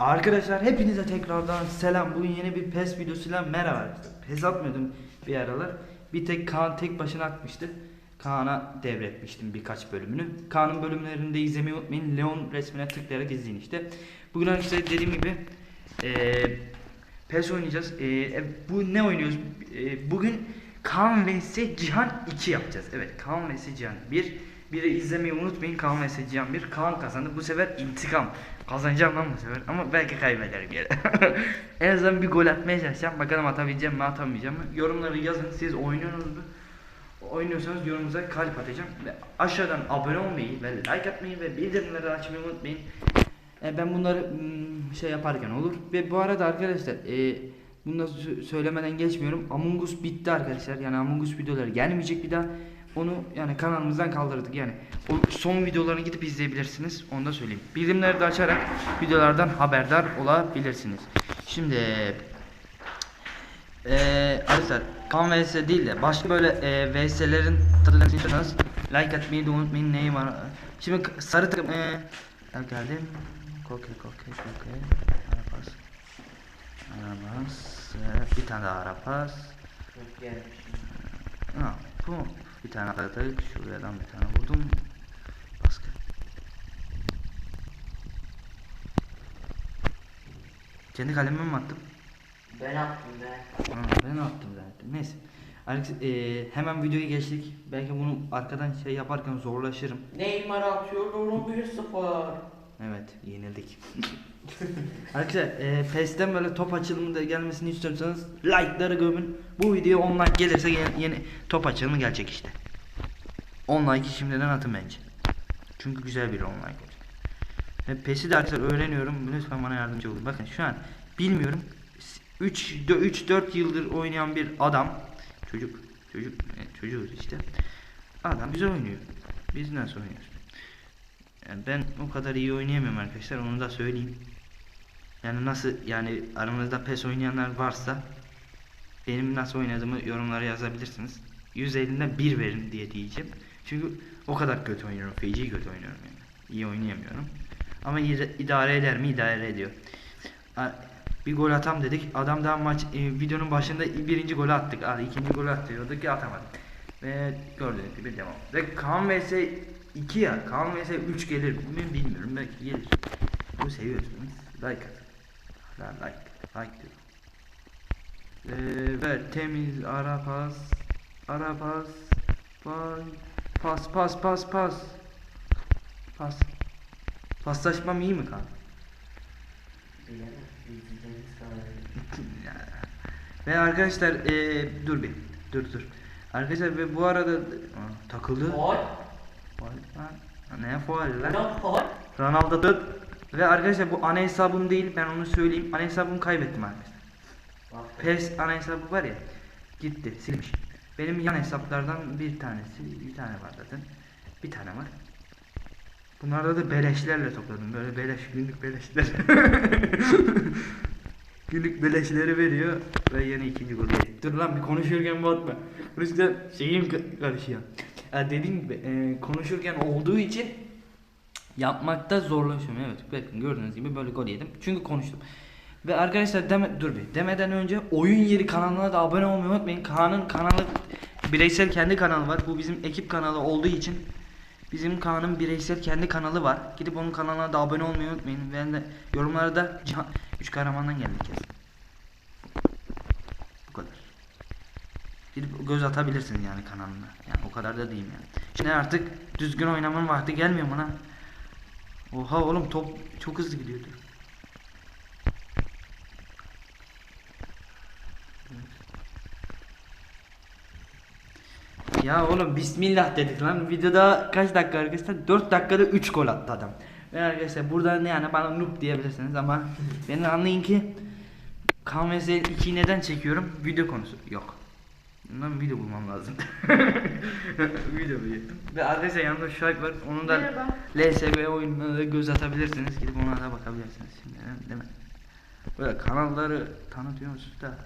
Arkadaşlar hepinize tekrardan selam. Bugün yeni bir PES videosuyla merhaba. PES atmıyordum bir aralar. Bir tek Kaan tek başına atmıştı. Kaan'a devretmiştim birkaç bölümünü. Kaan'ın bölümlerini de izlemeyi unutmayın. Leon resmine tıklayarak izleyin işte. Bugün arkadaşlar dediğim gibi eee PES oynayacağız. Eee, e, bu ne oynuyoruz? Eee, bugün Kaan vs Cihan 2 yapacağız. Evet Kaan vs Cihan 1. Bir de izlemeyi unutmayın Kaan vs Cihan 1. Kaan kazandı. Bu sefer intikam. Kazanacağım lan bu sefer ama belki kaybederim yine. en azından bir gol atmaya çalışacağım. Bakalım atabileceğim mi atamayacağım mı? Yorumları yazın. Siz oynuyorsunuz mu? Oynuyorsanız yorumunuza kalp atacağım. Ve aşağıdan abone olmayı ve like atmayı ve bildirimleri açmayı unutmayın. E, ben bunları mm, şey yaparken olur. Ve bu arada arkadaşlar e, bunu da sö- söylemeden geçmiyorum. Among Us bitti arkadaşlar. Yani Among Us videoları gelmeyecek bir daha. Onu yani kanalımızdan kaldırdık. Yani o son videolarını gidip izleyebilirsiniz. Onu da söyleyeyim. Bildirimleri de açarak videolardan haberdar olabilirsiniz. Şimdi eee arkadaşlar kan vs değil de başka böyle eee vs'lerin tadını istiyorsanız like atmayı da unutmayın neyi var. Şimdi sarı takım gel geldim. Kokey kokey kokey. Arapas. Arapas. Evet, bir tane daha arapas. Ha, bu bir tane atladık. Şuradan bir tane vurdum. Baskı. Kendi kalemimi mi attım? Ben attım be. Ha, ben attım zaten. Neyse. Alex, eee, hemen videoya geçtik. Belki bunu arkadan şey yaparken zorlaşırım. Neymar atıyor onu 1-0. Evet, yenildik. Arkadaşlar, eee PES'ten böyle top açılımı da gelmesini istiyorsanız like'ları gömün. Bu video 10 like gelirse yeni, yeni top açılımı gelecek işte. 10 like'ı şimdiden atın bence. Çünkü güzel bir 10 like olacak. Ve PES'i de arkadaşlar öğreniyorum. Lütfen bana yardımcı olun. Bakın şu an bilmiyorum. 3 3 4 yıldır oynayan bir adam çocuk çocuk e, çocuğuz işte. Adam güzel oynuyor. Biz nasıl oynuyoruz? Yani ben o kadar iyi oynayamıyorum arkadaşlar onu da söyleyeyim. Yani nasıl yani aranızda PES oynayanlar varsa benim nasıl oynadığımı yorumlara yazabilirsiniz. 150'den 1 verin diye diyeceğim. Çünkü o kadar kötü oynuyorum. Feci kötü oynuyorum yani. İyi oynayamıyorum. Ama idare eder mi? İdare ediyor. Bir gol atam dedik. Adam daha maç e, videonun başında birinci golü attık. Hadi ikinci golü atıyorduk ki atamadık. Ve gördüğünüz gibi devam. Ve Kaan vs 2 ya. Kaan vs 3 gelir mi bilmiyorum. Belki gelir. Bu seviyorsunuz. Like atın. Hala like. Like diyor. Ee, ve temiz ara pas. Ara pas. Pas. Pas pas pas pas. Pas. Paslaşmam iyi mi kan? Ve arkadaşlar ee, dur bir. Dur dur. Arkadaşlar ve bu arada Aa, takıldı. Faul lan. Ne faul lan? Ronaldo tut. Ve arkadaşlar bu ana hesabım değil ben onu söyleyeyim. Ana hesabımı kaybettim arkadaşlar. PES ana hesabı var ya. Gitti silmiş. Benim yan hesaplardan bir tanesi bir tane var zaten. Bir tane var. Bunlarda da beleşlerle topladım. Böyle beleş günlük beleşler. günlük beleşleri veriyor ve yine ikinci golü yedik. Dur lan bir konuşurken batma. Konuşurken şeyim ka- karışıyor. Ya dediğim gibi e, konuşurken olduğu için yapmakta zorlaşıyorum. Evet bakın gördüğünüz gibi böyle gol yedim. Çünkü konuştum. Ve arkadaşlar deme, dur bir demeden önce oyun yeri kanalına da abone olmayı unutmayın. Kaan'ın kanalı bireysel kendi kanalı var. Bu bizim ekip kanalı olduğu için bizim Kaan'ın bireysel kendi kanalı var. Gidip onun kanalına da abone olmayı unutmayın. Ben de yorumlarda Cihan, üç kahramandan geldik kez. Bu kadar. Gidip göz atabilirsiniz yani kanalına. Yani o kadar da diyeyim yani. Şimdi artık düzgün oynamanın vakti gelmiyor mu lan? Oha oğlum top çok hızlı gidiyordu. Ya oğlum bismillah dedik lan. Videoda kaç dakika arkadaşlar? 4 dakikada 3 gol attı adam. Ve arkadaşlar burada yani bana noob diyebilirsiniz ama beni anlayın ki KMS 2'yi neden çekiyorum? Video konusu yok. Bundan video bulmam lazım. video bir. Ve arkadaşlar yanında Şahit var. Onun da Merhaba. LSB oyununa da göz atabilirsiniz. Gidip ona da bakabilirsiniz şimdi değil mi? Böyle kanalları tanıtıyoruz da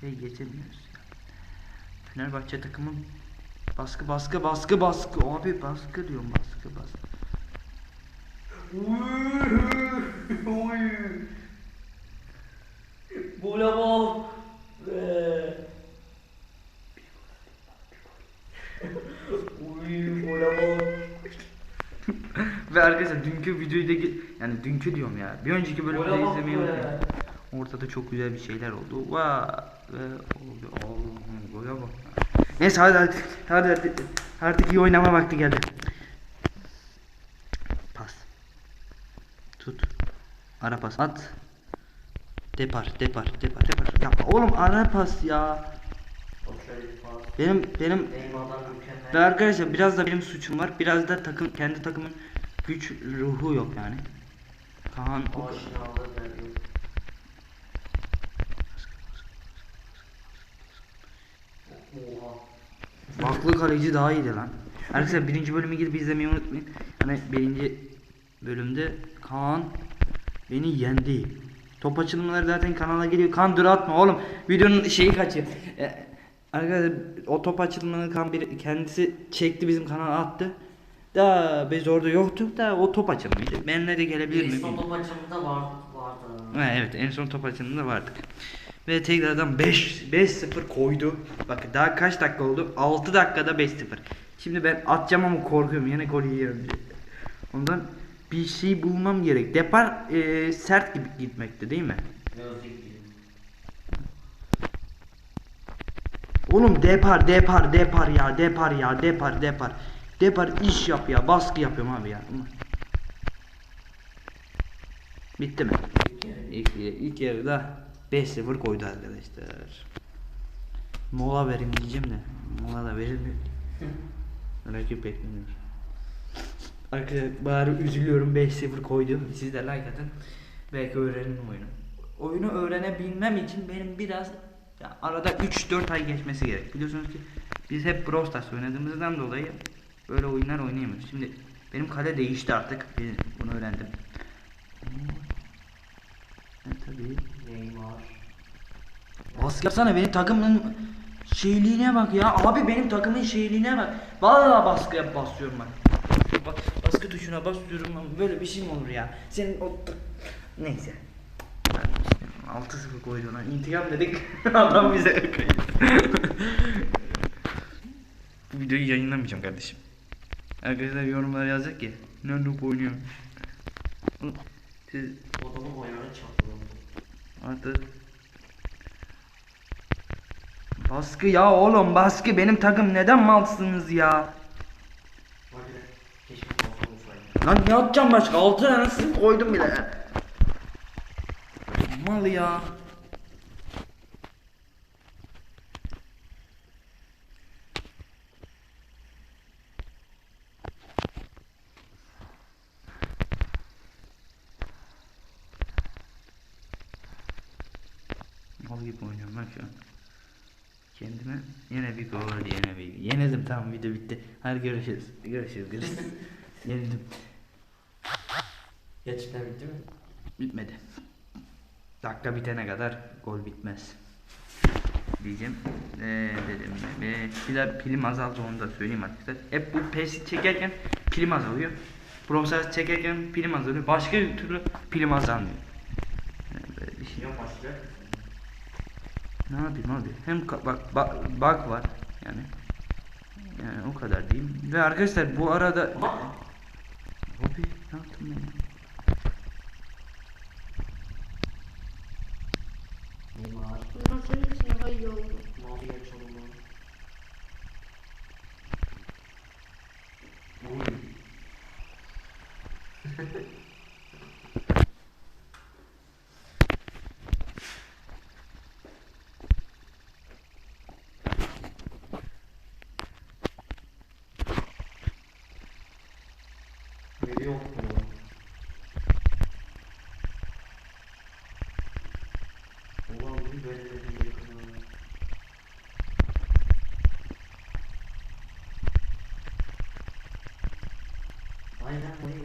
şey geçemiyoruz. Fenerbahçe takımı baskı baskı baskı baskı abi baskı diyorum baskı baskı. Oy. Gole bak. Ve. Arkadaşlar dünkü videoyu da yani dünkü diyorum ya. Bir önceki bölümde Gole bak izlemeyi be. unutmayın. Ortada çok güzel bir şeyler oldu. Vaa ve oldu. Allah'ım gole bak. Neyse hadi hadi hadi hadi. Artık iyi oynama vakti geldi. Pas. Tut. Ara pas at. Depar, depar, depar, depar. Yapma oğlum ara pas ya. Bak şöyle bir pas. Benim benim ve arkadaşlar biraz da benim suçum var. Biraz da takım kendi takımın güç ruhu yok yani. Kaan o- Aşinalığı veriyor. Oha. Baklı kaleci daha iyiydi lan. Arkadaşlar birinci bölümü gidip izlemeyi unutmayın. Hani birinci bölümde Kaan beni yendi. Top açılımları zaten kanala geliyor. Kan dur atma oğlum. Videonun şeyi kaçıyor. Arkadaşlar o top açılımını Kaan bir, kendisi çekti bizim kanala attı. Da biz orada yoktuk da o top açılımıydı. Benimle de gelebilir mi? En son top açımında vardı. vardı. Ha, evet en son top açılımında vardık. Ve tekrardan 5 5-0 koydu. Bakın daha kaç dakika oldu? 6 dakikada 5-0. Şimdi ben atacağım ama korkuyorum. Yine gol yiyorum diye. Ondan bir şey bulmam gerek. Depar e, sert gibi gitmekte değil mi? Gözlük gibi. Oğlum depar depar depar ya depar ya depar depar. Depar iş yap ya baskı yapıyorum abi ya. Bitti mi? İlk, ilk yarıda 5-0 koydu arkadaşlar. Mola verim diyeceğim de mola da verilmiyor. Rakip beklemiyor. Arkadaşlar bari üzülüyorum 5-0 koydu. Siz de like atın. Belki öğrenin oyunu. Oyunu öğrenebilmem için benim biraz ya arada 3-4 ay geçmesi gerek. Biliyorsunuz ki biz hep Brawl Stars oynadığımızdan dolayı böyle oyunlar oynayamıyoruz. Şimdi benim kale değişti artık. Bunu öğrendim. E, tabii. Neymar. Baskı yapsana benim takımın şeyliğine bak ya. Abi benim takımın şeyliğine bak. Vallahi baskı yap basıyorum bak. Baskı tuşuna basıyorum böyle bir şey mi olur ya? Senin o neyse. Ben işte 6-0 koydu ona. İntikam dedik. Adam bize. Bu videoyu yayınlamayacağım kardeşim. Arkadaşlar yorumlara yazacak ki ne noob oynuyor. Siz Adamın ayarı çatlıyor. Artık Baskı ya oğlum baskı benim takım neden malsınız ya? Lan ne yapacağım başka? Altı tane sırf koydum bile. Mal ya. Mal gibi oynuyorum ben şu an. Kendime yine bir gol yine bir yenildim tamam video bitti. Hadi görüşürüz. Görüşürüz görüşürüz. Yenildim. Gerçekten bitti mi? Bitmedi. Dakika bitene kadar gol bitmez. Diyeceğim. Ee, dedim. Ee, pil, pilim azaldı onu da söyleyeyim arkadaşlar. Hep bu PES'i çekerken pilim azalıyor. Profesör çekerken pilim azalıyor. Başka bir türlü pilim azalmıyor. Yani böyle bir şey. Ya? Ne yapayım abi? Hem bak bak bug var yani. Yani o kadar diyeyim. Ve arkadaşlar bu arada. Abi ne yaptım ben? ya? Neymar. Bundan senin için daha iyi oldu. Mavi açalım. Oy. Böyle. Aynen öyle.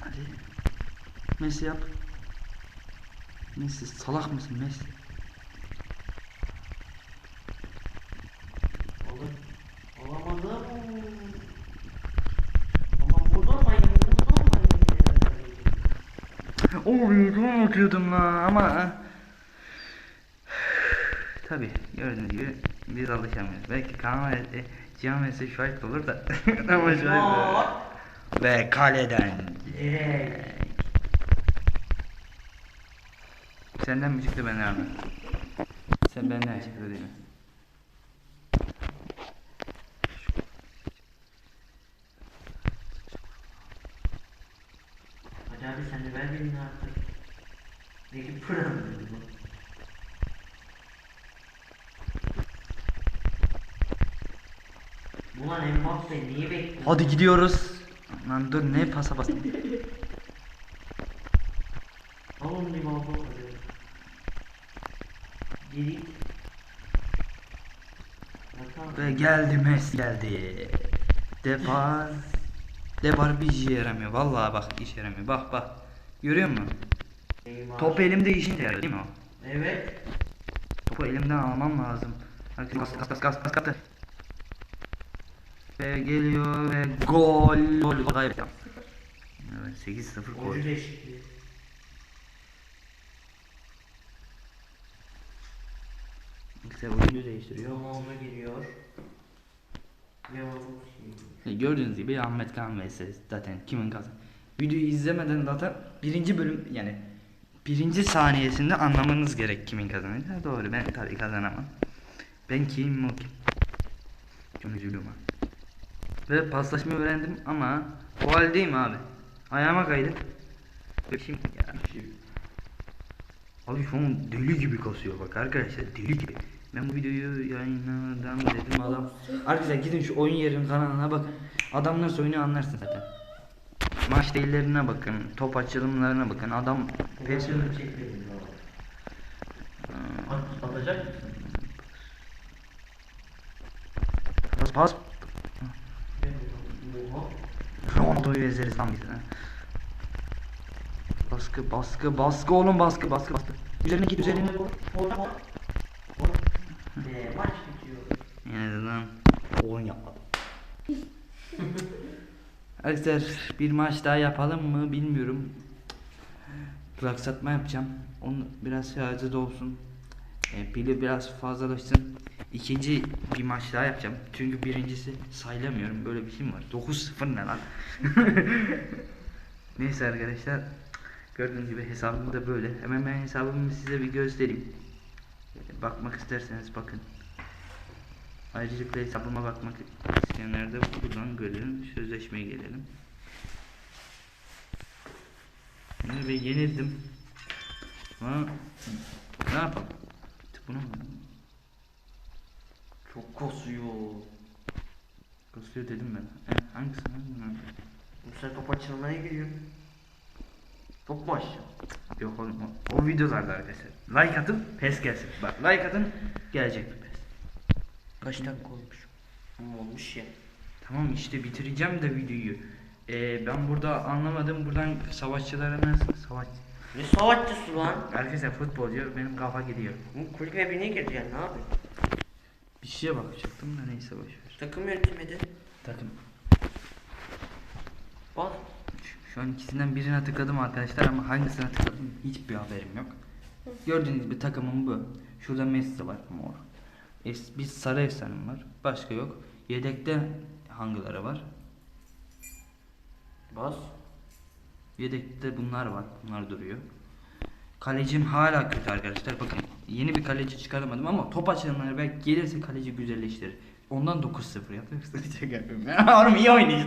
Hadi. Messi yap. Messi salak mısın Messi? Alır. Alamadım. Ama buradan maymun, buradan maymun. Oy çok mutluyordum lan ama Tabi gördüğünüz gibi biz alışamıyoruz. Belki Kaan ve e, Cihan ve şahit olur da ama şahit. Ve kaleden Direkt. Senden çıktı benden mi? Sen benden çıktı değil mi? Hadi abi sen de ver birini artık. Belki pıram dedi bu. Mbappe niye bekliyorsun? Hadi gidiyoruz. Lan dur ne pasa bas. Al onu bir baba hadi. Bakalım. Ve geldi Messi geldi. Depar. Depar bir işe yaramıyor. Vallahi bak işe yaramıyor. Bak bak. Görüyor musun? Neymar. Top elimde işe yarıyor değil mi o? Evet. Topu elimden almam lazım. Kas kas kas kas kas kas. Ve geliyor ve gol. Gol kaybettim. Evet 8-0 gol. İşte oyuncu değiştiriyor. Giriyor. Lewandowski. E, Gördüğünüz gibi Ahmet Kan vs zaten kimin kazan. Videoyu izlemeden zaten birinci bölüm yani birinci saniyesinde anlamanız gerek kimin kazanacağını. Doğru ben tabii kazanamam. Ben kim o kim? Çok üzülüyorum ha. Ve paslaşmayı öğrendim ama o haldeyim abi. Ayağıma kaydı. Şimdi ya. Abi şu an deli gibi kasıyor bak arkadaşlar deli gibi. Ben bu videoyu yayınladan dedim adam. Arkadaşlar gidin şu oyun yerinin kanalına bakın. Adam nasıl oynuyor anlarsın zaten. Maç değillerine bakın, top açılımlarına bakın. Adam. At, atacak mısın? pas pas. Ronaldo'yu ezeriz lan biz. Baskı baskı baskı oğlum baskı baskı baskı. Üzerine git üzerine. Maç bitiyor. En azından oyun yapmadım. Arkadaşlar bir maç daha yapalım mı bilmiyorum. Duraksatma yapacağım. Onu biraz şarjı da olsun. E, pili biraz fazlalaşsın. İkinci bir maç daha yapacağım. Çünkü birincisi sayılamıyorum. Böyle bir şey mi var? 9-0 ne lan? Neyse arkadaşlar. Gördüğünüz gibi hesabım da böyle. Hemen ben hesabımı size bir göstereyim. Bakmak isterseniz bakın. Ayrıca hesabıma bakmak isteyenler de buradan görelim. Sözleşmeye gelelim. Ve yenildim. Ama ne yapalım? Bunu? Çok kasıyor. Kasıyor dedim ben. E, hangisi? Hangisi? Bu sefer top açılmaya giriyor. Top mu açacağım? Yok oğlum o, o videolarda arkadaşlar. Like atın pes gelsin. Bak like atın gelecek bir pes. Kaç dakika olmuş? Ama olmuş ya. Tamam işte bitireceğim de videoyu. Ee, ben burada anlamadım buradan savaşçılara nasıl savaş Ne savaşçısı lan? Arkadaşlar futbolcu benim kafa gidiyor. Bu kulübe birine girdi yani ne yapayım? Bir şeye bakacaktım da neyse boşver. Takım yönetimedi. Takım. Bak. Şu- Şu an ikisinden birine tıkladım arkadaşlar ama hangisine tıkladım hiçbir haberim yok. Gördüğünüz gibi takımım bu. Şurada Messi var mor. Es, bir sarı efsanem var. Başka yok. Yedekte hangileri var? Bas. Yedekte bunlar var. Bunlar duruyor. Kalecim hala kötü arkadaşlar. Bakın yeni bir kaleci çıkaramadım ama top açılımları belki gelirse kaleci güzelleştirir. Ondan 9-0 yaptık. Şaka yapıyorum ya. Oğlum iyi oynuyor.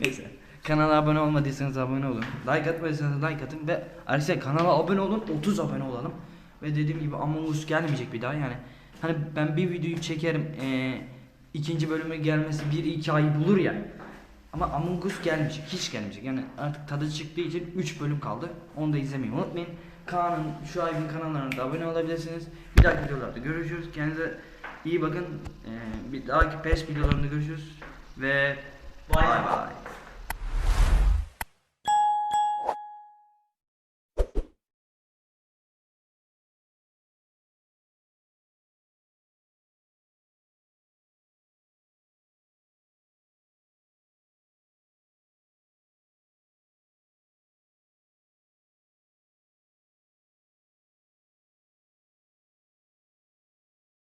Neyse. Kanala abone olmadıysanız abone olun. Like atmadıysanız like atın ve arkadaşlar kanala abone olun 30 abone olalım. Ve dediğim gibi Among gelmeyecek bir daha yani. Hani ben bir videoyu çekerim eee, ikinci bölümü gelmesi 1-2 ay bulur ya. Ama Among gelmeyecek, hiç gelmeyecek. Yani artık tadı çıktığı için 3 bölüm kaldı. Onu da izlemeyi unutmayın. Kaan'ın, şu ayın kanallarına da abone olabilirsiniz. Bir dahaki videolarda görüşürüz. Kendinize iyi bakın. Ee, bir dahaki PES videolarında görüşürüz. Ve Bay bay bay. bay.